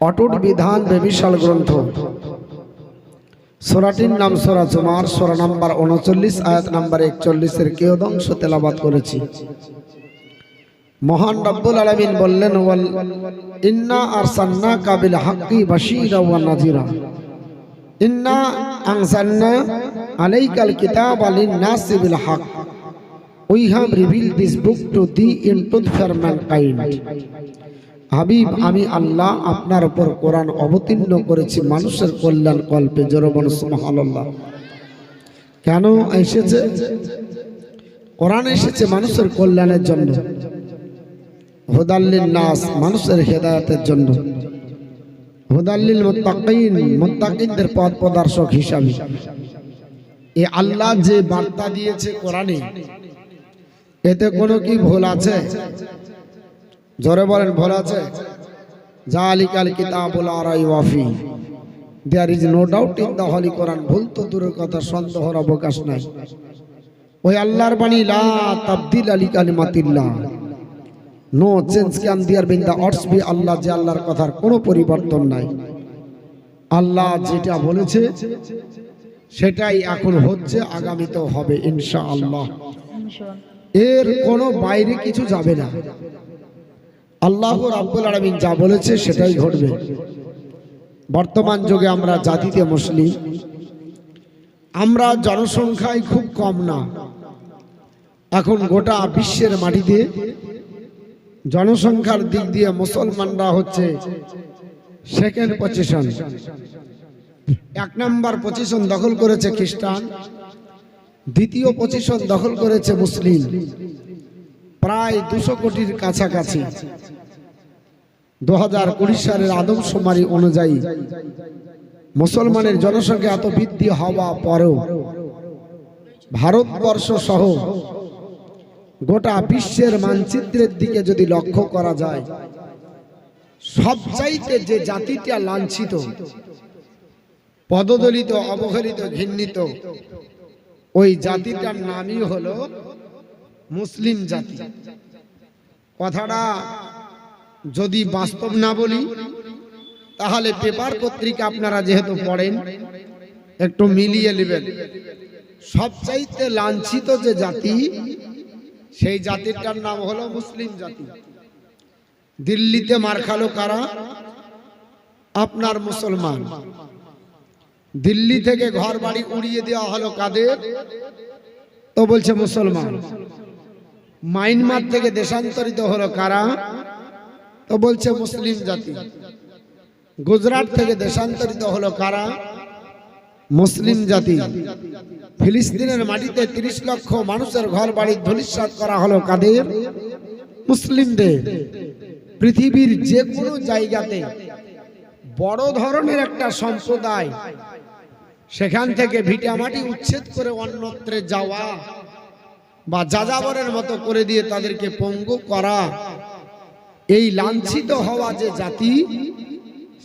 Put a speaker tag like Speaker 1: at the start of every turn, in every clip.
Speaker 1: অটুট বিধান বেবিশাল গ্রন্থ। সোরাটির নাম সোরা জুমার, সোরা নাম্বার উনচল্লিশ, আয়াত নাম্বার একচল্লিশের কেয়দংশ তেলাবাদ করেছি। মহান রব্বুল আলমিন বললেন, ওয়াল ইন্না আর সান্না কাবিল হাক্কি বাশিরা ওয়া নাজিরা ইন্না আনসান্না আলাইকাল কিতাব আলিন নাসি বিল হক we have reveal this book to the in tooth for mankind হাবিব, আমি আল্লাহ আপনার উপর কোরআন অবতীর্ণ করেছি, মানুষের কল্যাণ কল্পে জোরবন কেন এসেছে? কোরআন এসেছে মানুষের কল্যাণের জন্য। হুদাল্লিল নাস, মানুষের হেদায়তের জন্য। হুদাল্লিল মুত্তাকিন, মুত্তাকিনদের পথ প্রদর্শক হিসাবে। এ আল্লাহ যে বার্তা দিয়েছে কোরআনে, এতে কোনো কি ভুল আছে? জোরে বলেন আছে? জালিকাল কিতাবুল আরাই Wafi. There is no doubt in the holy Quran ভুল তো দূরের কথা সন্দেহর অবকাশ নাই। ওই আল্লাহর বাণী লা তাবদিল আলী কালিমাতিল্লাহ। No change can there been the অর্ডস B আল্লাহ যে আল্লাহর কথার কোনো পরিবর্তন নাই। আল্লাহ যেটা বলেছে সেটাই এখন হচ্ছে আগামীতেও হবে ইনশা আল্লাহ এর কোনো বাইরে কিছু যাবে না। আল্লাহ রাব্বুল আলামিন যা বলেছে সেটাই ঘটবে। বর্তমান যুগে আমরা জাতিতে মুসলিম। আমরা জনসংখ্যায় খুব কম না। এখন গোটা বিশ্বের মাটিতে জনসংখ্যার দিক দিয়ে মুসলমানরা হচ্ছে সেকেন্ড পজিশন এক নম্বর পজিশন দখল করেছে খ্রিস্টান, দ্বিতীয় পজিশন দখল করেছে মুসলিম। প্রায় দুশো কোটির কাছাকাছি। দু হাজার কুড়ি সালের আদমশুমারি অনুযায়ী মুসলমানের জনসংখ্যা এত বৃদ্ধি হওয়া পরেও ভারতবর্ষ সহ গোটা বিশ্বের মানচিত্রের দিকে যদি লক্ষ্য করা যায়, সবচাইতে যে জাতিটা লাঞ্ছিত, পদদলিত, অবহেলিত, ঘৃণিত, ওই জাতিটার নামই হলো মুসলিম জাতি। কথাটা যদি বাস্তব না বলি, তাহলে পেপার পত্রিকা আপনারা যেহেতু পড়েন, একটু মিলিয়ে নেবেন। সবচাইতে লাঞ্ছিত যে জাতি, সেই জাতিটার নাম হলো মুসলিম জাতি। দিল্লিতে মার খালো কারা? আপনার মুসলমান। দিল্লি থেকে ঘর বাড়ি উড়িয়ে দেওয়া হলো কাদের? তো বলছে মুসলমান। মাইনমার থেকে দেশান্তরিত হলো কারা? তো বলছে মুসলিম জাতি। গুজরাট থেকে দেশান্তরিত হলো কারা? মুসলিম জাতি। ফিলিস্তিনের মাটিতে তিরিশ লক্ষ মানুষের ঘর বাড়ি ধূলিসাৎ করা হলো কাদের? মুসলিমদের। পৃথিবীর যে কোনো জায়গাতে বড় ধরনের একটা সম্প্রদায়, সেখান থেকে ভিটামাটি উচ্ছেদ করে অন্যত্রে যাওয়া। বা যাযাবরের মতো করে দিয়ে তাদেরকে পঙ্গু করা। এই লাঞ্ছিত হওয়া যে জাতি,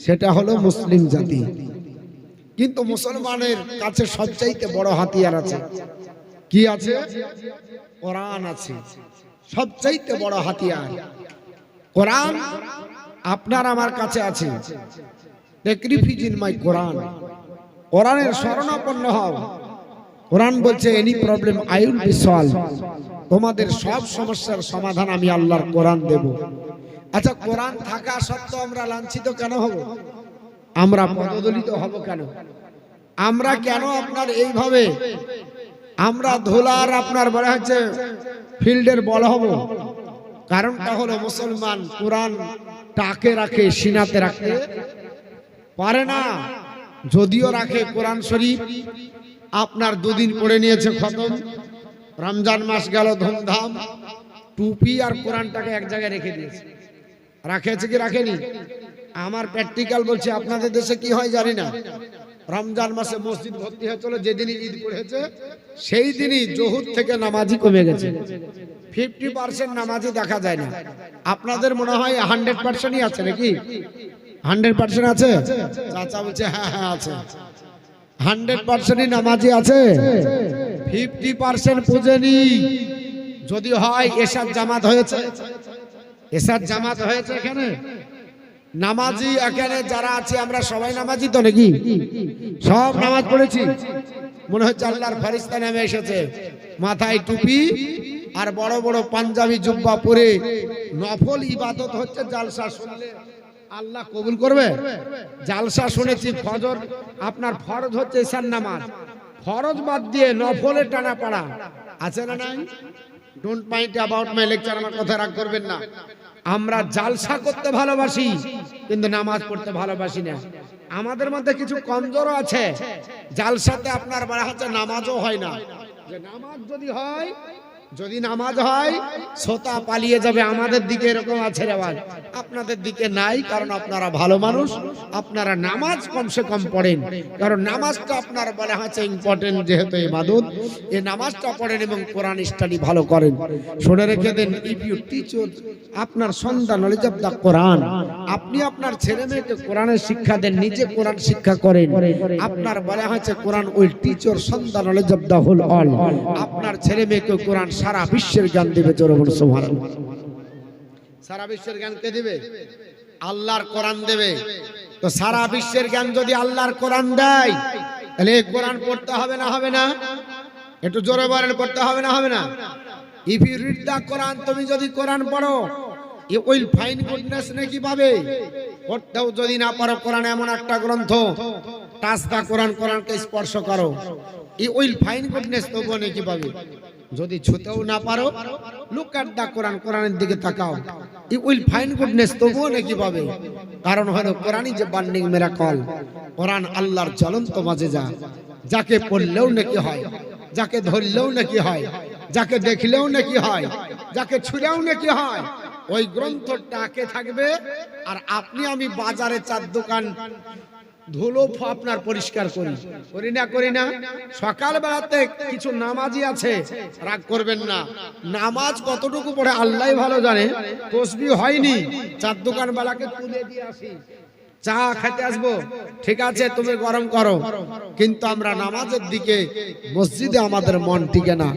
Speaker 1: সেটা হলো মুসলিম জাতি। কিন্তু মুসলমানের কাছে সবচাইতে বড় হাতিয়ার আছে। কি আছে? কোরআন আছে। সবচাইতে বড় হাতিয়ার। কোরআন আপনার আমার কাছে আছে। মাই কোরআন। কোরআনের শরণাপন্ন হও। কোরআন বলছে any problem I will be solve তোমাদের সব সমস্যার সমাধান আমি আল্লাহর কোরআন দেব। আচ্ছা কোরআন থাকা সত্ত্বেও আমরা লাঞ্ছিত কেন হব? আমরা পদদলিত হব কেন? আমরা কেন আপনার এইভাবে? আমরা ধুলার আপনার বলা হচ্ছে ফিল্ডের বল হব। কারণটা হলো মুসলমান কোরআন টাকে রাখে, সিনাতে রাখতে পারে না, যদিও রাখে কোরআন শরীফ। আপনার দুদিন পড়ে নিয়েছে খতম। রমজান মাস গেল ধুমধাম। টুপি আর কোরআনটাকে এক জায়গায় রেখে দিয়েছে। রাখেছে কি রাখেনি? আমার প্র্যাকটিক্যাল বলছে, আপনাদের দেশে কি হয় জানি না। রমজান মাসে মসজিদ ভর্তি হয়েছিল যেদিনই ঈদ পড়েছে সেই দিনই জহুর থেকে নামাজি কমে গেছে। ফিফটি পার্সেন্ট নামাজি দেখা যায় না। আপনাদের মনে হয় হান্ড্রেড পার্সেন্টই আছে নাকি? হান্ড্রেড পার্সেন্ট আছে? চাচা বলছে হ্যাঁ হ্যাঁ আছে। হান্ড্রেড পার্সেন্টই নামাজি আছে। ফিফটি পার্সেন্ট পুজেনি। যদি হয় এসার জামাত হয়েছে। এসার জামাত হয়েছে এখানে। নামাজি এখানে যারা আছে, আমরা সবাই নামাজি তো নাকি? সব নামাজ পড়েছি। মনে হচ্ছে আল্লাহর ফারিস্তা নামে এসেছে। মাথায় টুপি আর বড় বড় পাঞ্জাবি জুব্বা পরে নফল ইবাদত হচ্ছে, জালসা শুনলে আল্লাহ কবুল করবে? জালসা শুনেছি, ফজর, আপনার ফরজ হচ্ছে ঈশান নামাজ। ফরজ বাদ দিয়ে নফলে টানা পাড়া। আছে না নাই? Don't mind about my lecture আমার কথা রাগ করবেন না। আমরা জালসা করতে ভালোবাসি, কিন্তু নামাজ পড়তে ভালোবাসি না। আমাদের মধ্যে কিছু কমজোরও আছে। জালসাতে আপনার বলা হচ্ছে নামাজও হয় না। যে নামাজ যদি হয় যদি নামাজ হয়, শ্রোতা পালিয়ে যাবে। আমাদের দিকে এরকম আছে রেওয়াজ আপনাদের দিকে নাই, কারণ আপনারা ভালো মানুষ। আপনারা নামাজ কমসে কম পড়েন। কারণ নামাজটা আপনার বলা হচ্ছে ইম্পর্টেন্ট যেহেতু ইবাদত। এই নামাজটা পড়েন এবং কোরআন স্টাডি ভালো করেন। শুনে রেখে দেন ইফ ইউ টিচ আপনার সন্তান নলেজ অফ দ্য কোরআন, আপনি আপনার ছেলে মেয়েকে কোরআনের শিক্ষা দেন, নিজে কোরআন শিক্ষা করেন। আপনার বলা হয়েছে কোরআন উইল টিচ ইউর সন্তান knowledge of the whole all আপনার ছেলে মেয়েকে কোরআন সারা বিশ্বের জ্ঞান দেবে জোরে বলে সুবহানাল্লাহ। সারা বিশ্বের জ্ঞান কে দিবে? আল্লাহর কোরআন দেবে। তো সারা বিশ্বের জ্ঞান যদি আল্লাহর কোরআন দেয়, তাহলে এই কোরআন পড়তে হবে না হবে না? একটু জোরে বলেন, পড়তে হবে না হবে না? If you read the Quran তুমি যদি কোরআন পড়ো উইল ফাইন গুডনেস নাকি পাবে? পড়তেও যদি না পারো, কোরআন এমন একটা গ্রন্থ টাচ দা কোরআন কোরআনকে স্পর্শ করো। ই উইল ফাইন গুডনেস তবুও নাকি পাবে? যদি ছুতেও না পারো লুক অ্যাট দা কোরআন কোরআনের দিকে তাকাও। ই উইল ফাইন গুডনেস তবুও নাকি পাবে? কারণ হলো কোরআনই যে বান্ডিং মেরা কল কোরআন আল্লাহর জ্বলন্ত মাঝে যা যাকে পড়লেও নাকি হয়, যাকে ধরলেও নাকি হয়, যাকে দেখলেও নাকি হয়, যাকে ছুঁড়েও নাকি হয়, ওই গ্রন্থটা কে থাকবে। আর আপনি আমি বাজারে চার দোকান ধুলো আপনার পরিষ্কার করি। করি না করি না। সকালবেলাতে কিছু নামাজি আছে, রাগ করবেন না। নামাজ কতটুকু পড়ে আল্লাহ ভালো জানে তসবি হয়নি। চার দোকান বেলাকে তুলে দিয়ে আসি। চা খেতে আসব। ঠিক আছে, তুমি গরম করো। কিন্তু আমরা নামাজের দিকে মসজিদে আমাদের মন টিকে না।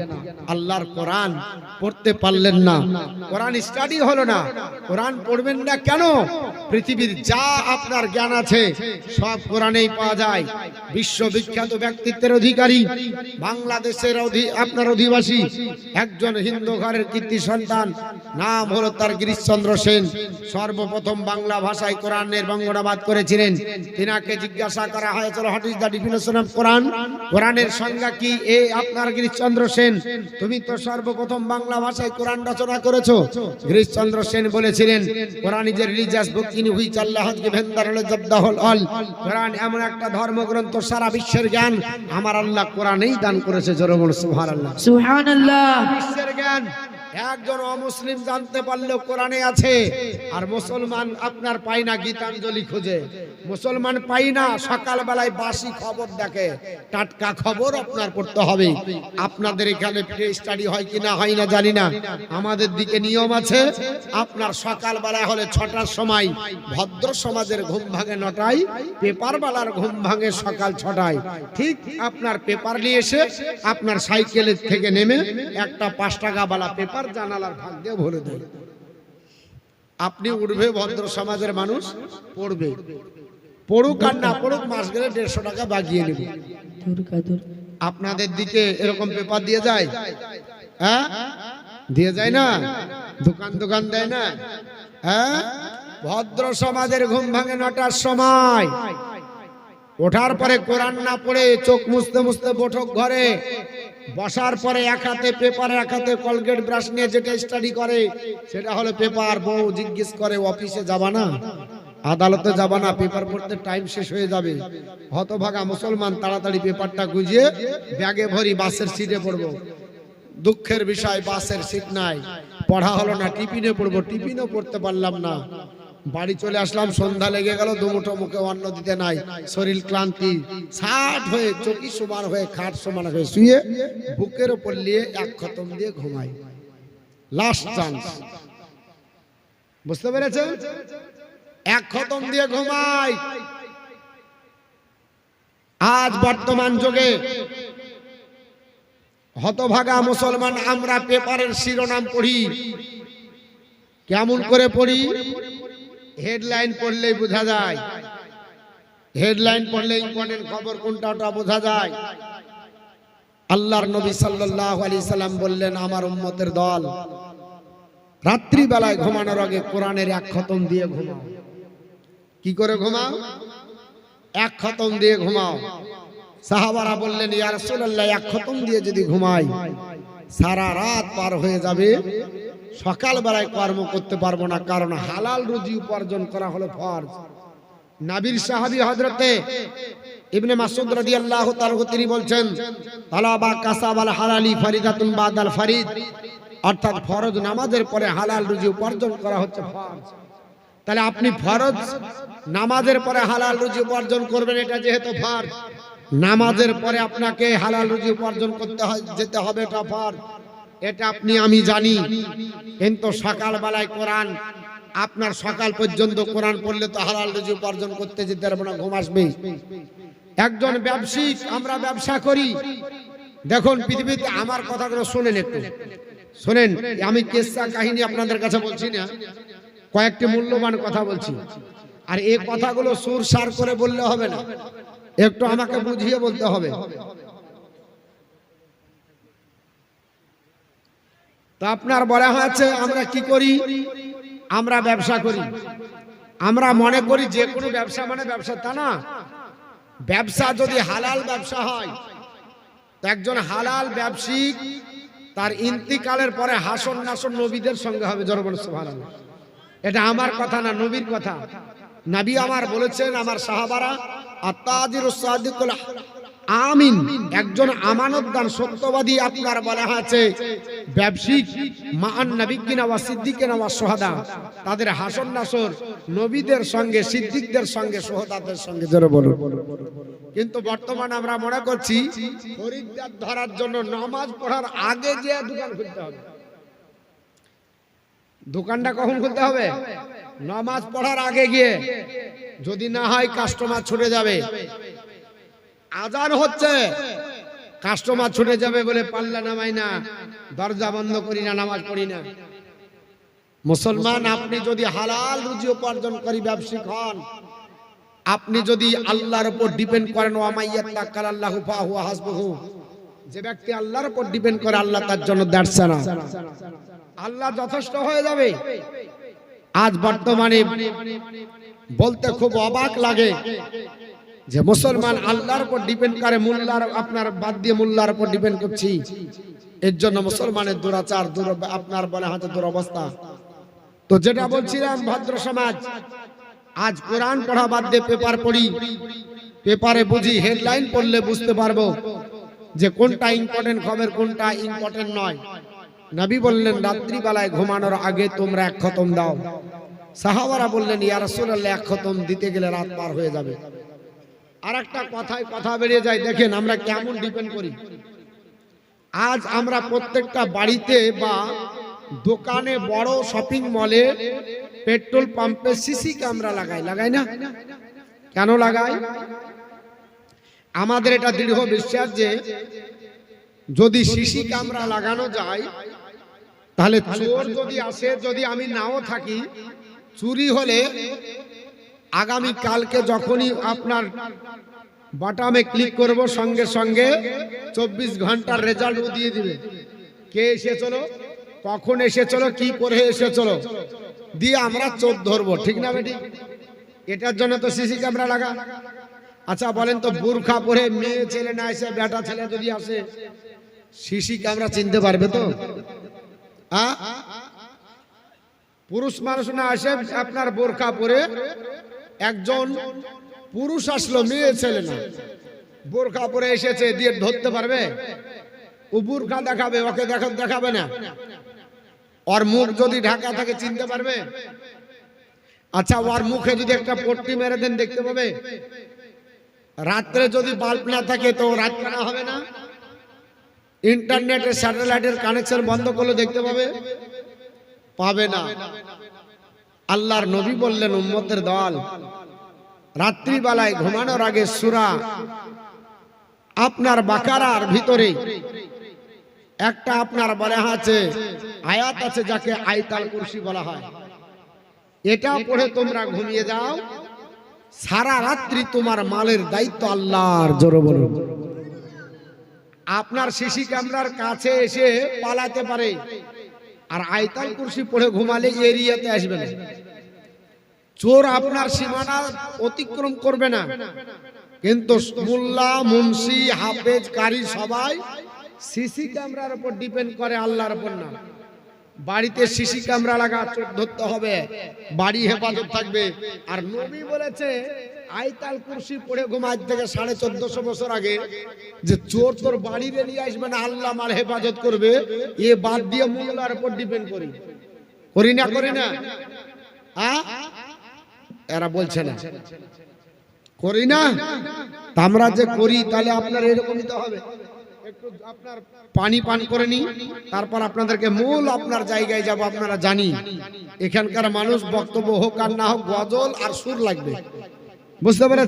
Speaker 1: আল্লাহর কোরআন পড়তে পারলেন না। কোরআন স্টাডি হলো না। কোরআন পড়বেন না কেন? পৃথিবীর যা আপনার জ্ঞান আছে, সব কোরআনেই পাওয়া যায়। বিশ্ববিখ্যাত ব্যক্তিত্বের অধিকারী, বাংলাদেশের আপনার অধিবাসী, একজন হিন্দু ঘরের কীর্তি সন্তান। নাম হলো তার গিরিশচন্দ্র সেন। সর্বপ্রথম বাংলা ভাষায় কোরআনের বঙ্গনাবাদ তেলাওয়াত করেছিলেন। তিনাকে জিজ্ঞাসা করা হয়েছিল what is the definition of Quran কোরআনের সংজ্ঞা কি? এ আপনার গিরিশচন্দ্র সেন তুমি তো সর্বপ্রথম বাংলা ভাষায় কোরআন রচনা করেছ। গিরিশচন্দ্র সেন বলেছিলেন Quran is a religious book in which Allah গিভেন্দার হল জব্দাহুল অল কোরআন এমন একটা ধর্মগ্রন্থ সারা বিশ্বের জ্ঞান। আমার আল্লাহ কোরআনেই দান করেছে জরমুল সুবহানাল্লাহ।
Speaker 2: সুবহানাল্লাহ।
Speaker 1: বিশ্বের জ্ঞান। একজন অমুসলিম জানতে পারলেও কোরআনে আছে, আর মুসলমান আপনার পাই না গীতাঞ্জলি খোঁজে। মুসলমান পাই না সকাল বেলায় বাসি খবর দেখে। টাটকা খবর আপনার পড়তে হবে। আপনাদের এখানে প্লে স্টাডি হয় কি না হয় না জানি না। আমাদের দিকে নিয়ম আছে, আপনার সকাল বেলায় হলে ছটার সময় ভদ্র সমাজের ঘুম ভাঙে নটায় পেপার বালার ঘুম ভাঙে সকাল ছটায়। ঠিক আপনার পেপার নিয়ে এসে আপনার সাইকেলের থেকে নেমে একটা পাঁচ টাকা বালা পেপার আপনার জানালার ফাঁক দিয়ে ভরে দেয়। আপনি উঠবে ভদ্র সমাজের মানুষ পড়বে। পড়ুক আর না পড়ুক মাস গেলে দেড়শো টাকা বাগিয়ে নেবে। আপনাদের দিকে এরকম পেপার দিয়ে যায়? হ্যাঁ? দিয়ে যায় না? দোকান দোকান দেয় না? হ্যাঁ? ভদ্র সমাজের ঘুম ভাঙে নটার সময়। ওঠার পরে কোরআন না পড়ে চোখ মুছতে মুছতে বৈঠক ঘরে। বসার পরে এক হাতে পেপার এক হাতে কলগেট ব্রাশ নিয়ে যেটা স্টাডি করে, সেটা হলো পেপার বউ জিজ্ঞেস করে অফিসে যাবা না? আদালতে যাবা না পেপার পড়তে টাইম শেষ হয়ে যাবে। হতভাগা মুসলমান তাড়াতাড়ি পেপারটা গুজিয়ে ব্যাগে ভরি বাসের সিটে পড়ব। দুঃখের বিষয়, বাসের সিট নাই। পড়া হলো না, টিফিনে পড়ব। টিফিনও পড়তে পারলাম না। বাড়ি চলে আসলাম, সন্ধ্যা লেগে গেল, দুমুঠো মুখে অন্ন দিতে নাই, শরীর ক্লান্তি। ষাট হয়ে, চকি সমান হয়ে, খাট সমান হয়ে শুয়ে বুকের ওপর নিয়ে এক খতম দিয়ে ঘুমাই। লাস্ট চান্স বুঝতে পেরেছেন? এক খতম দিয়ে ঘুমাই। আজ বর্তমান যুগে হতভাগা মুসলমান, আমরা পেপারের শিরোনাম পড়ি। কেমন করে পড়ি? হেডলাইন পড়লেই বোঝা যায়। হেডলাইন পড়লে ইম্পর্টেন্ট খবর কোনটা ওটা বোঝা যায়। আল্লাহর নবী সাল্লাল্লাহু আলাইহি সাল্লাম বললেন, আমার উম্মতের দল রাত্রি বেলায় ঘুমানোর আগে কোরআনের এক খতম দিয়ে ঘুমাও। কি করে ঘুমাও? এক খতম দিয়ে ঘুমাও। সাহাবারা বললেন, ইয়া রাসূলুল্লাহ, এক খতম দিয়ে যদি ঘুমাই, সারা রাত পার হয়ে যাবে সকাল বেলায় কর্ম করতে পারব না, কারণ হালাল রুজি উপার্জন করা হলো ফরজ। নাবির সাহাবী হযরতে ইবনে মাসউদ রাদিয়াল্লাহু তাআলা তিনি বলছেন তালাবা কাসাবাল হালালি ফরিদাতুন বাদাল ফরিদ। অর্থাৎ ফরজ নামাজের পরে হালাল রুজি উপার্জন করা হচ্ছে ফরজ। তাহলে আপনি ফরজ নামাজের পরে হালাল রুজি উপার্জন করবেন, এটা যেহেতু ফরজ। নামাজের পরে আপনাকে হালাল রুজি উপার্জন করতে হয়, যেতে হবে, এটা ফরজ। এটা আপনি, আমি জানি। কিন্তু সকাল বেলায় কোরআন, আপনার সকাল পর্যন্ত কোরআন পড়লে তো হালাল রুজি উপার্জন করতে যেতে পারব না, ঘুম আসবে। একজন ব্যবসায়িক, আমরা ব্যবসা করি। দেখুন, পৃথিবীতে আমার কথাগুলো শোনেন একটু। শোনেন, আমি কেসা কাহিনী আপনাদের কাছে বলছি না, কয়েকটি মূল্যবান কথা বলছি। আর এই কথাগুলো সুর সার করে বললে হবে না। একটু আমাকে বুঝিয়ে বলতে হবে। তো আপনার বলা হয়েছে, আমরা কি করি? আমরা ব্যবসা করি। আমরা মনে করি যে কোনো ব্যবসা মানে ব্যবসা, তা না? ব্যবসা যদি হালাল ব্যবসা হয় একজন হালাল ব্যবসায়িক তার ইন্তিকালের পরে হাসন নাসন নবীদের সঙ্গে হবে জরবন সুবহানাল্লাহ। এটা আমার কথা না, নবীর কথা। নবী আমার বলেছেন, আমার সাহাবারা আত্মাজির সাদিকুল আমিন। একজন আমানতদান সত্যবাদী আপনার বলা আছে। ব্যবসায়িক মান নবিকিনা ওয়া সিদ্দিকিনা ওয়া সোহাদা। তাদের হাসন নাসর নবীদের সঙ্গে, সিদ্দিকদের সঙ্গে, সোহদাদের সঙ্গে, জোরে বলুন। কিন্তু বর্তমানে আমরা মনে করছি খরিদ্দার ধরার জন্য নামাজ পড়ার আগে যে দোকান খুলতে হবে। দোকানটা কখন খুলতে হবে? নামাজ পড়ার আগে গিয়ে। যদি না হয়, কাস্টমার ছুটে যাবে। আজান হচ্ছে। কাস্টমার ছুটে যাবে বলে পাল্লা নামাই না। দরজা বন্ধ করি না, নামাজ পড়ি না। মুসলমান, আপনি যদি হালাল রুজি উপার্জন করি ব্যবসায়িক হন, আপনি যদি আল্লাহর উপর ডিপেন্ড করেন হাসবুহু, যে ব্যক্তি আল্লাহর উপর ডিপেন্ড করে, আল্লাহ তার জন্য দাঁড়ছে না। আল্লাহ যথেষ্ট হয়ে যাবে। আজ বর্তমানে বলতে খুব অবাক লাগে। যে মুসলমান আল্লাহর উপর ডিপেন্ড করে, মোল্লার, আপনার বাদ দিয়ে মোল্লার উপর ডিপেন্ড করছি। এর জন্য মুসলমানের দুরাচার, দূর, আপনার বলে হাতে দুরবস্থা। তো যেটা বলছিলাম, ভদ্র সমাজ, আজ কোরআন পড়া বাদ দিয়ে পেপার পড়ি। পেপারে বুঝি, হেডলাইন পড়লে বুঝতে পারব যে কোনটা ইম্পর্টেন্ট খবর কোনটা ইম্পর্টেন্ট নয়। নবী বললেন, রাত্রিবেলায় ঘুমানোর আগে তোমরা এক খতম দাও। সাহাবারা বললেন, ইয়া রাসূলুল্লাহ, এক খতম দিতে গেলে রাত পার হয়ে যাবে। আর একটা কথায় কথা বেরিয়ে যায়, দেখেন আমরা কেমন ডিপেন্ড করি। আজ আমরা প্রত্যেকটা বাড়িতে বা দোকানে বড় শপিং মলে পেট্রোল পাম্পে সিসি ক্যামেরা লাগাই লাগাই না? কেন লাগাই? আমাদের এটা দৃঢ় বিশ্বাস যে যদি সিসি ক্যামেরা লাগানো যায়, তাহলে চোর যদি আসে, যদি আমি নাও থাকি, চুরি হলে আগামী কালকে যখনই আপনার বাটামে ক্লিক করব, সঙ্গে সঙ্গে চব্বিশ ঘণ্টার রেজাল্ট দিয়ে দিবে। কে এসেছিল কখন এসেছিল কি করে এসেছিল দিয়ে আমরা চোখ ধরবো, ঠিক না বেটি? এটার জন্য তো সিসি ক্যামেরা লাগা। আচ্ছা বলেন তো, বুরখা পরে মেয়ে ছেলে না এসে, বেটা ছেলে যদি আসে, সিসি ক্যামেরা চিনতে পারবে তো? পুরুষ মানুষ না আসে আপনার বোরখা পরে একজন পুরুষ আসলো, মেয়ে, ছেলে না। বোরখা পরে এসেছে, দিয়ে ধরতে পারবে? ও বোরখা দেখাবে, ওকে দেখা দেখাবে না। ওর মুখ যদি ঢাকা থাকে, চিনতে পারবে? আচ্ছা ওর মুখে যদি একটা পট্টি মেরে দেন, দেখতে পাবে? রাত্রে যদি বাল্ব না থাকে, তো রাত কানা হবে না? ইন্টারনেটের স্যাটেলাইটের কানেকশন বন্ধ করলে দেখতে পাবে? পাবে না। আল্লাহর নবী বললেন, উম্মতের দল, রাত্রিবেলায় ঘুমানোর আগে সুরা আপনার বাকারার ভিতরে একটা আপনার বলা আছে, আয়াত আছে যাকে আইতাল কুরসি বলা হয়। এটা পড়ে তোমরা ঘুমিয়ে যাও। সারা রাত্রি তোমার মালের দায়িত্ব আল্লাহর, জোরে বলুন আপনার সিসি ক্যামেরার কাছে এসে পালাতে পারে। আর আয়তাল কুরসি পড়ে ঘুমালে এরিয়াতে আসবে না। চোর আপনার সীমানা অতিক্রম করবে না। কিন্তু মোল্লা, মুন্সি, হাফেজ, কারি সবাই সিসি ক্যামেরার উপর ডিপেন্ড করে আল্লাহর উপর না। বাড়িতে সিসি ক্যামেরা লাগা চোর ধরতে হবে, বাড়ি হেফাজত থাকবে। আর নবী বলেছে আইতাল কুরসি পড়ে ঘুমাজ থেকে সাড়ে চোদ্দশো বছর আগে যে চোর তোর বাড়ি নিয়ে আসবে না, আল্লাহ মার হেফাজত করবে। এ বাদ দিয়ে মোল্লার উপর ডিপেন্ড করি। করি না করি না। এরা বলছে না। করি না? আমরা যে করি, তাহলে আপনার এরকমই তো হবে। আপনার পানি পান করে নি তারপর আপনাদেরকে মূল আপনার জায়গায় যাব, আপনারা জানি। এখানকার মানুষ বক্তব্য হোক আর না হোক, গজল আর সুর লাগবে। বুঝতে পেরেছেন?